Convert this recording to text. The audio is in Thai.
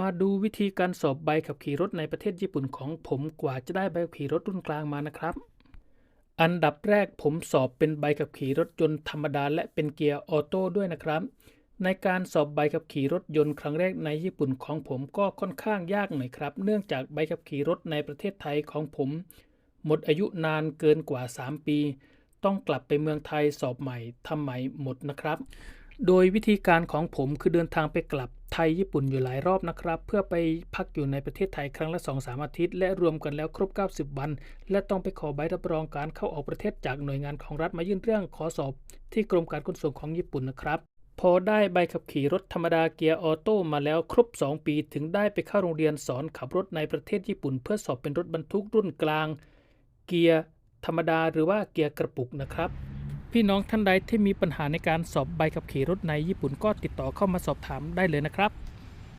มาดูวิธีการสอบใบขับขี่รถในประเทศญี่ปุ่นของผมกว่าจะได้ใบขับขี่รถรุ่นกลางมานะครับ อันดับแรกผมสอบเป็นใบขับขี่รถยนต์ธรรมดาและเป็นเกียร์ออโต้ด้วยนะครับ ในการสอบใบขับขี่รถยนต์ครั้งแรกในญี่ปุ่นของผมก็ค่อนข้างยากหน่อยครับ เนื่องจากใบขับขี่รถในประเทศไทยของผม หมดอายุนานเกินกว่า 3 ปี ต้องกลับไปเมืองไทยสอบใหม่ทำใหม่หมดนะครับ โดยวิธีการของผมคือเดินทางไปกลับไทยญี่ปุ่นอยู่หลายรอบนะครับ เพื่อไปพักอยู่ในประเทศไทยครั้งละ 2-3 อาทิตย์ และรวมกันแล้วครบ 90 วัน และต้องไปขอใบรับรองการเข้าออกประเทศจากหน่วยงานของรัฐมายื่นเรื่องขอสอบ ที่กรมการขนส่งของญี่ปุ่นนะครับ พอได้ใบขับขี่รถธรรมดาเกียร์ออโต้มาแล้วครบ 2 ปีถึงได้ไปเข้าโรงเรียนสอนขับรถในประเทศญี่ปุ่น เพื่อสอบเป็นรถบรรทุกรุ่นกลาง เกียร์ธรรมดาหรือว่าเกียร์กระปุกนะครับ พี่น้องท่านใดที่มีปัญหาในการสอบใบขับขี่รถในญี่ปุ่นก็ติดต่อเข้ามาสอบถามได้เลยนะครับ